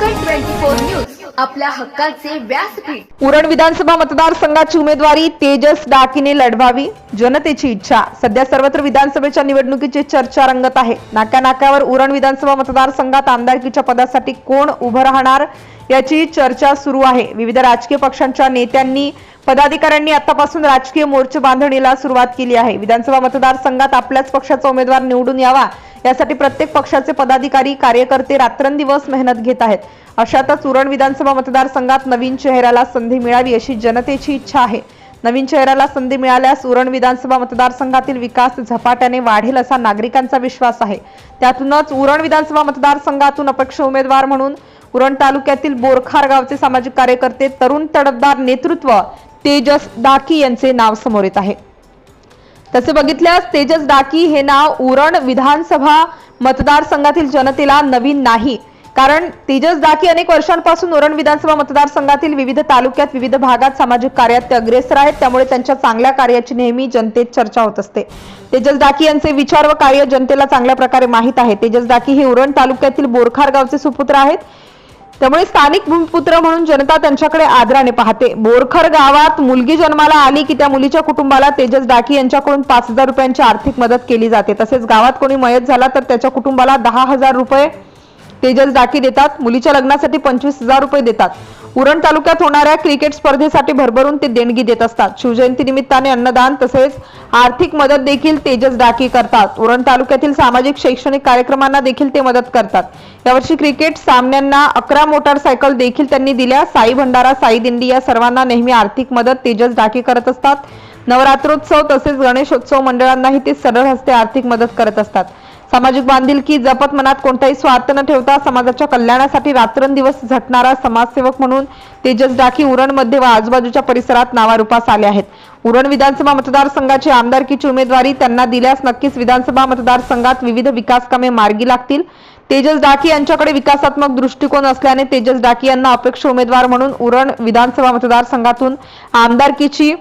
Four news आपल्या हक्काचे व्यासपीठ. उरण विधानसभा मतदारसंघाची उमेदवारी तेजस डाकीने लढवावी जनतेची इच्छा. सध्या सर्वत्र विधानसभेच्या निवडणुकीची चर्चा रंगत आहे. नाक्या नाक्यावर उरण विधानसभा मतदारसंघात आमदारकीच्या पदासाठी कोण उभं राहणार? याची चर्चा सुरू आहे. विविध राजकीय पक्षांच्या नेत्यांनी पदाधिकाऱ्यांनी आतापासून राजकीय मोर्चे बांधणीला सुरुवात केली आहे. विधानसभा मतदारसंघात आपल्याच पक्षाचा उमेदवार निवडून यावा यासाठी प्रत्येक पक्षाचे पदाधिकारी कार्यकर्ते रात्रंदिवस मेहनत घेत आहेत. अशातच उरण विधानसभा मतदारसंघात नवीन चेहऱ्याला संधी मिळावी अशी जनतेची इच्छा आहे. नवीन चेहऱ्याला संधी मिळाल्यास उरण विधानसभा मतदारसंघातील विकास झपाट्याने वाढेल असा नागरिकांचा विश्वास आहे. त्यातूनच उरण विधानसभा मतदारसंघातून अपक्ष उमेदवार म्हणून उरण तालुक्यातील बोरखार गावचे सामाजिक कार्यकर्ते तरुण तडफदार नेतृत्व तेजस डाकी यांचे नाव समोर येत आहे. तसे बघितल्यास तेजस डाकी हे नाव उरण विधानसभा मतदारसंघातील जनतेला नवीन नाही कारण तेजस डाकी अनेक वर्षांपासून ओरण विधानसभा मतदारसंघातील विविध तालुक्यात विविध भागात सामाजिक कार्यात ते अग्रेसर आहेत. त्यामुळे त्यांच्या चांगल्या कार्याची नेहमी जनतेत चर्चा होत असते. तेजस डाकी यांचे विचार व कार्य जनतेला चांगल्या प्रकारे माहीत आहे. तेजस डाकी हे उरण तालुक्यातील बोरखार गावचे सुपुत्र आहेत. त्यामुळे स्थानिक भूमिपुत्र म्हणून जनता त्यांच्याकडे आदराने पाहते. बोरखर गावात मुलगी जन्माला आली की त्या मुलीच्या कुटुंबाला तेजस डाकी यांच्याकडून पाच हजार रुपयांची आर्थिक मदत केली जाते. तसेच गावात कोणी मयत झाला तर त्याच्या कुटुंबाला दहा हजार रुपये तेजस डाकी देतात. मुलीच्या लग्नासाठी पंचवीस हजार रुपये देतात. उरण तालुक्यात होणाऱ्या क्रिकेट स्पर्धेसाठी भरभरून ते देणगी देत असतात. शिवजयंती निमित्ताने अन्नदान तसेच आर्थिक मदत देखील तेजस डाकी करतात. उरण तालुक्यातील सामाजिक शैक्षणिक कार्यक्रमांना देखील ते मदत करतात. यावर्षी क्रिकेट सामन्यांना अकरा मोटारसायकल देखील त्यांनी दिल्या. साई भंडारा साई दिंडी या सर्वांना नेहमी आर्थिक मदत तेजस डाकी करत असतात. नवरात्रोत्सव तसेच गणेशोत्सव मंडळांनाही ते सरळ हस्ते आर्थिक मदत करत असतात. सामाजिक बांधिलकी जपत मनात कोणताही स्वार्थ न ठेवता समाजाच्या कल्याणासाठी रात्रंदिवस झटणारा समाजसेवक म्हणून तेजस डाकी उरणमध्ये व आजूबाजूच्या परिसरात नावारूपास आले आहेत. उरण विधानसभा मतदारसंघाची आमदारकीची उमेदवारी त्यांना दिल्यास नक्कीच विधानसभा मतदारसंघात विविध विकास कामे मार्गी लागतील. तेजस डाकी यांच्याकडे विकासात्मक दृष्टिकोन असल्याने तेजस डाकी यांना अपेक्ष उमेदवार म्हणून उरण विधानसभा मतदारसंघातून आमदारकीची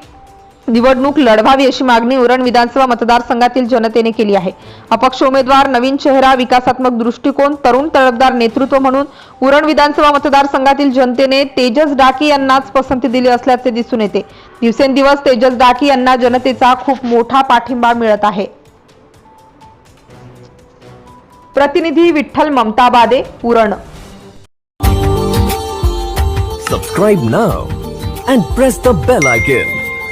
निवडणूक लढवावी अशी मागणी उरण विधानसभा मतदारसंघातील जनतेने केली आहे. अपक्ष उमेदवार नवीन चेहरा विकासात्मक दृष्टिकोन तरुण तळपदार नेतृत्व म्हणून उरण विधानसभा मतदारसंघातील जनतेने तेजस डाकी यांनाच पसंती दिली असल्याचे दिसून येते. दिवसेंदिवस तेजस डाकी यांना जनतेचा खूप मोठा पाठिंबा मिळत आहे. प्रतिनिधी Vitthal Mamata Bade Uran. Subscribe now and press the bell icon